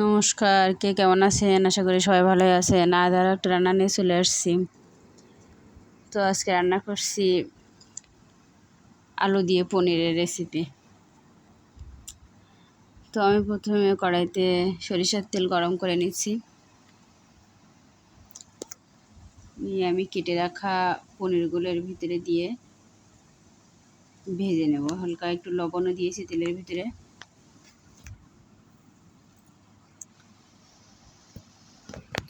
নমস্কার, কে কেমন আছেন? আশা করি সবাই ভালোই আছেন। আজ আর একটা রান্না নিয়ে চলে আসছি। তো আজকে রান্না করছি আলু দিয়ে পনিরের রেসিপি তো আমি প্রথমে কড়াইতে সরিষার তেল গরম করে নিচ্ছি। নিয়ে আমি কেটে রাখা পনিরগুলোর ভিতরে দিয়ে ভেজে নেব। হালকা একটু লবণও দিয়েছি তেলের ভিতরে।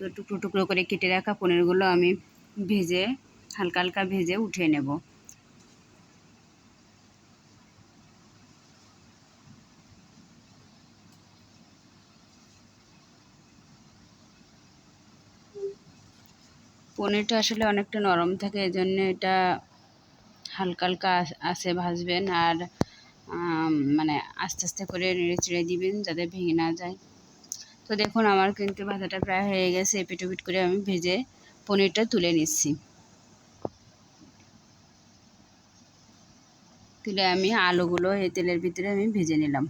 তো টুকরো টুকরো করে কেটে রাখা পনিরগুলো আমি ভেজে, হালকা হালকা ভেজে উঠিয়ে নেব। পনিরটা আসলে অনেকটা নরম থাকে, এজন্য এটা হালকা হালকা আসে ভাজবেন আর মানে আস্তে আস্তে করে নেড়ে চেড়ে দিবেন যাতে ভেঙে না যায়। তো দেখুন, আমার কিন্তু ভাজাটা প্রায় হয়ে গেছে। এপিট করে আমি ভেজে পনিরটা তুলে নিচ্ছি। তুলে আমি আলুগুলো এই তেলের ভিতরে আমি ভেজে নিলাম।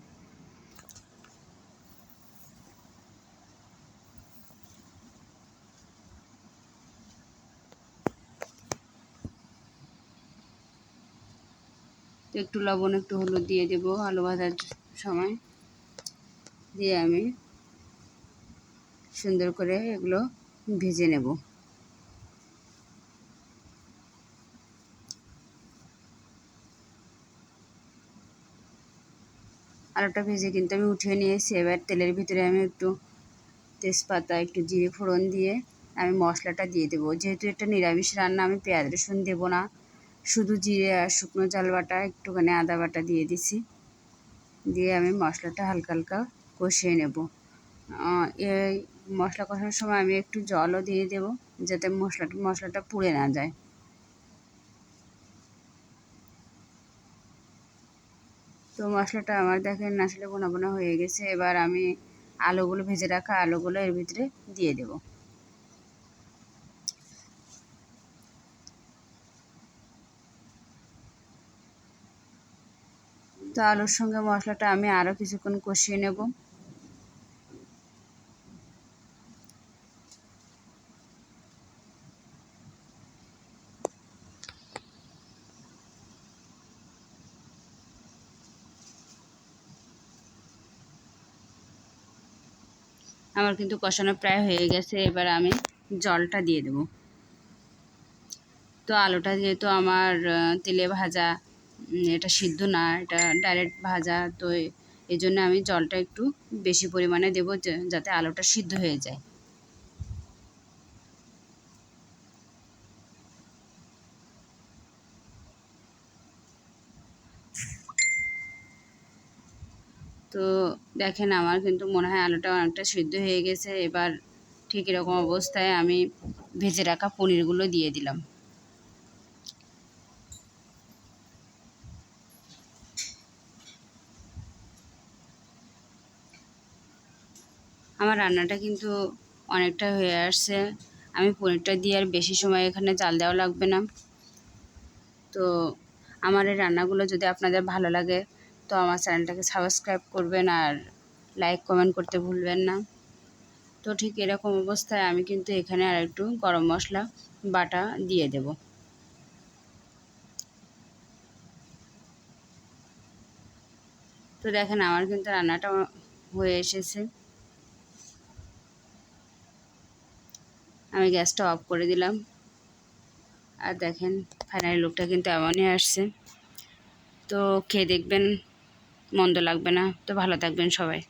একটু লবণ, একটু হলুদ দিয়ে দেবো আলু ভাজার সময়। দিয়ে আমি সুন্দর করে এগুলো ভেজে নেব। আলুটা ভেজে কিন্তু আমি উঠিয়ে নিয়েছি। এবার তেলের ভিতরে আমি একটু তেজপাতা, একটু জিরে ফোড়ন দিয়ে আমি মশলাটা দিয়ে দেবো। যেহেতু এটা নিরামিষ রান্না, আমি পেঁয়াজ, রসুন দেবো না। শুধু জিরে আর শুকনো চাল বাটা, একটুখানি আদা বাটা দিয়ে দিছি। দিয়ে আমি মশলাটা হালকা হালকা কষিয়ে নেব। এই মশলা কষানোর সময় আমি একটু জলও দিয়ে দেব, যাতে মশলাটা মশলাটা পুড়ে না যায়। তো মশলাটা আমার দেখেন আসলে বোনা বোনা হয়ে গেছে, এবার আমি আলুগুলো ভেজে রাখা আলুগুলো এর ভিতরে দিয়ে দেব। তো আলুর সঙ্গে মশলাটা আমি আরও কিছুক্ষণ কষিয়ে নেব। আমার কিন্তু কষানো প্রায় হয়ে গেছে, এবার আমি জলটা দিয়ে দেব। তো আলুটা যেহেতু আমার তেলে ভাজা এটা সিদ্ধ না, এটা ডাইরেক্ট ভাজা, তো এই জন্য আমি জলটা একটু বেশি পরিমাণে দেবো যাতে আলুটা সিদ্ধ হয়ে যায়। তো দেখেন আমার কিন্তু মনে হয় আলুটা অনেকটা সিদ্ধ হয়ে গেছে। এবার ঠিক এরকম অবস্থায় আমি ভেজে রাখা পনিরগুলো দিয়ে দিলাম। আমার রান্নাটা কিন্তু অনেকটা হয়ে আসছে। আমি পনিরটা দিয়ে আর বেশি সময় এখানে চাল দেওয়া লাগবে না। তো আমার এই রান্নাগুলো যদি আপনাদের ভালো লাগে তো আমার চ্যানেলটাকে সাবস্ক্রাইব করবেন আর লাইক কমেন্ট করতে ভুলবেন না। তো ঠিক এরকম অবস্থায় আমি কিন্তু এখানে আর একটু গরম মশলা, বাটা দিয়ে দেব। তো দেখেন আমার কিন্তু রান্নাটা হয়ে এসেছে। আমি গ্যাসটা অফ করে দিলাম। আর দেখেন ফাইনালি লুকটা কিন্তু এমনই আসছে। তো খেয়ে দেখবেন মন্দ লাগবে না। তো ভালো থাকবেন সবাই।